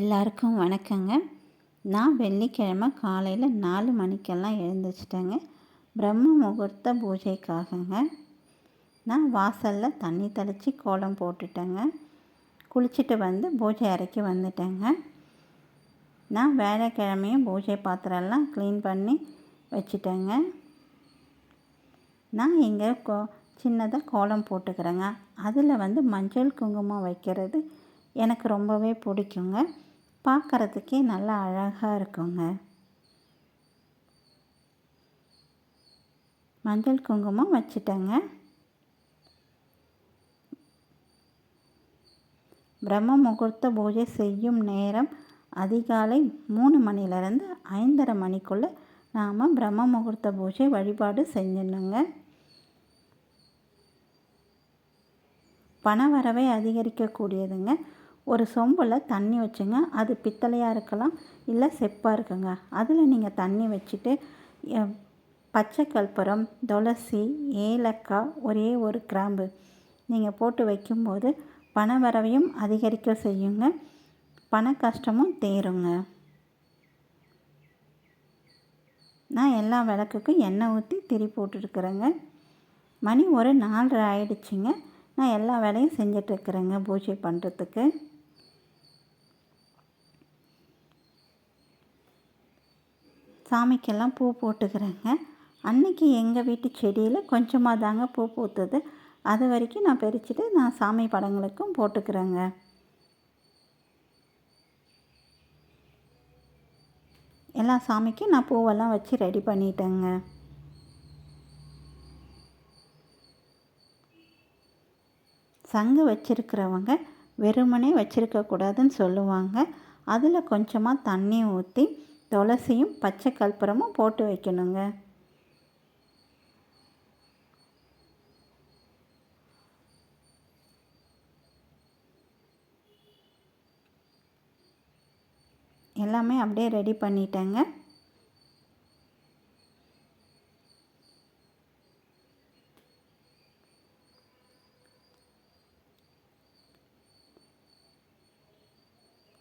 எல்லாருக்கும் வணக்கங்க. நான் வெள்ளிக்கிழமை காலையில் நாலு மணிக்கெல்லாம் எழுந்திரிச்சிட்டேங்க. பிரம்ம முகூர்த்த பூஜைக்காகங்க. நான் வாசலில் தண்ணி தெளித்து கோலம் போட்டுட்டேங்க. குளிச்சுட்டு வந்து பூஜை அறைக்கு வந்துட்டேங்க. நான் வேலைக்கிழமையும் பூஜை பாத்திரம்லாம் க்ளீன் பண்ணி வச்சுட்டேங்க. நான் இங்கே கோ சின்னதாக கோலம் போட்டுக்கிறேங்க. அதில் வந்து மஞ்சள் குங்குமம் வைக்கிறது எனக்கு ரொம்பவே பிடிக்குங்க. பார்க்குறதுக்கே நல்லா அழகாக இருக்குங்க. மஞ்சள் குங்குமம் வச்சுட்டேங்க. பிரம்ம முகூர்த்த பூஜை செய்யும் நேரம் அதிகாலை மூணு மணிலேருந்து ஐந்தரை மணிக்குள்ளே நாம் பிரம்ம முகூர்த்த பூஜை வழிபாடு செஞ்சிடணுங்க. பண வரவை அதிகரிக்கக்கூடியதுங்க. ஒரு சொம்பில் தண்ணி வச்சுங்க. அது பித்தளையாக இருக்கலாம் இல்லை செப்பாக இருக்குங்க. அதில் நீங்கள் தண்ணி வச்சுட்டு பச்சை கற்பூரம் துளசி ஏலக்காய் ஒரே ஒரு கிராம்பு நீங்கள் போட்டு வைக்கும்போது பண வரவையும் அதிகரிக்க செய்யுங்க. பண கஷ்டமும் தேருங்க. நான் எல்லா விளக்குக்கும் எண்ணெய் ஊற்றி திரி போட்டுருக்குறேங்க. மணி ஒரு நாலரை ஆயிடுச்சுங்க. நான் எல்லா வேலையும் செஞ்சிட்ருக்குறேங்க பூஜை பண்ணுறதுக்கு. சாமிக்கெல்லாம் பூ போட்டுக்கிறேங்க. அன்றைக்கி எங்கள் வீட்டு செடியில் கொஞ்சமாக தாங்க பூ பூத்துது. அது வரைக்கும் நான் பறிச்சுட்டு நான் சாமி படங்களுக்கும் போட்டுக்கிறேங்க. எல்லா சாமிக்கும் நான் பூவெல்லாம் வச்சு ரெடி பண்ணிட்டேங்க. சங்கு வச்சுருக்கிறவங்க வெறுமனே வச்சுருக்கக்கூடாதுன்னு சொல்லுவாங்க. அதில் கொஞ்சமாக தண்ணி ஊற்றி துளசியும் பச்சை கற்பூரமும் போட்டு வைக்கணுங்க. எல்லாமே அப்படியே ரெடி பண்ணிட்டேங்க.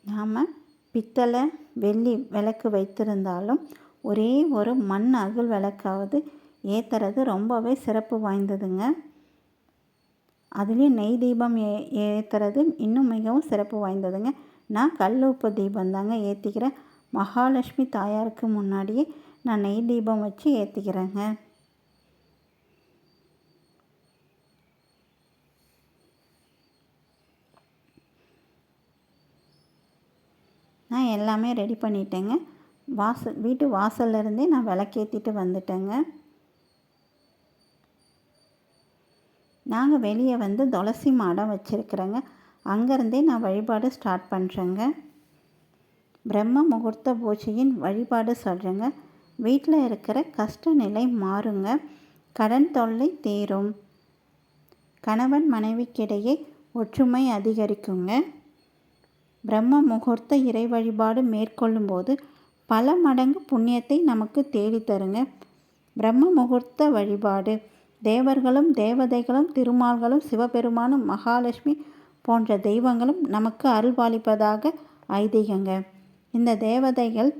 நாம் பித்தளை வெள்ளி விளக்கு வைத்திருந்தாலும் ஒரே ஒரு மண் அகல் விளக்காவது ஏற்றுறது ரொம்பவே சிறப்பு வாய்ந்ததுங்க. அதுலேயும் நெய் தீபம் ஏ ஏற்றுறது இன்னும் மிகவும் சிறப்பு வாய்ந்ததுங்க. நான் கல் உப்பு தீபம் தாங்க ஏற்றிக்கிறேன் மகாலட்சுமி தாயாருக்கு முன்னாடியே நான் நெய் தீபம் வச்சு ஏற்றிக்கிறேங்க நான் எல்லாமே ரெடி பண்ணிட்டேங்க. வாசல் வீட்டு வாசல்லேருந்தே நான் விளக்கேற்றிட்டு வந்துட்டேங்க. நாங்கள் வெளியே வந்து துளசி மாடம் வச்சுருக்குறேங்க. அங்கேருந்தே நான் வழிபாடு ஸ்டார்ட் பண்ணுறேங்க பிரம்ம முகூர்த்த பூஜையின் வழிபாடு சொல்கிறேங்க வீட்டில் இருக்கிற கஷ்ட நிலை மாறுங்க. கடன் தொல்லை தீரும். கணவன் மனைவிக்கிடையே ஒற்றுமை அதிகரிக்குங்க. பிரம்ம முகூர்த்த இறை வழிபாடு மேற்கொள்ளும்போது பல மடங்கு புண்ணியத்தை நமக்கு தேடித்தருங்க பிரம்ம முகூர்த்த வழிபாடு தேவர்களும் தேவதைகளும் திருமால்களும் சிவபெருமானும் மகாலட்சுமி போன்ற தெய்வங்களும் நமக்கு அருள்பாலிப்பதாக ஐதீகங்க. இந்த தேவதைகள்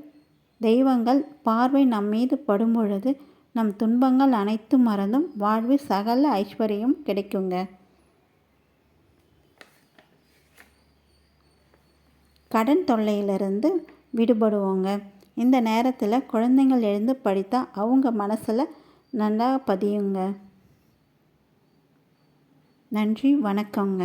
தெய்வங்கள் பார்வை நம் மீது படும் பொழுது நம் துன்பங்கள் அனைத்தும் மறந்தும் வாழ்வில் சகல ஐஸ்வர்யம் கிடைக்குங்க. கடன் தொல்லையிலிருந்து விடுபடுவோங்க. இந்த நேரத்தில் குழந்தைங்கள் எழுந்து படித்தால் அவங்க மனசில் நல்லா பதியுங்க. நன்றி வணக்கங்க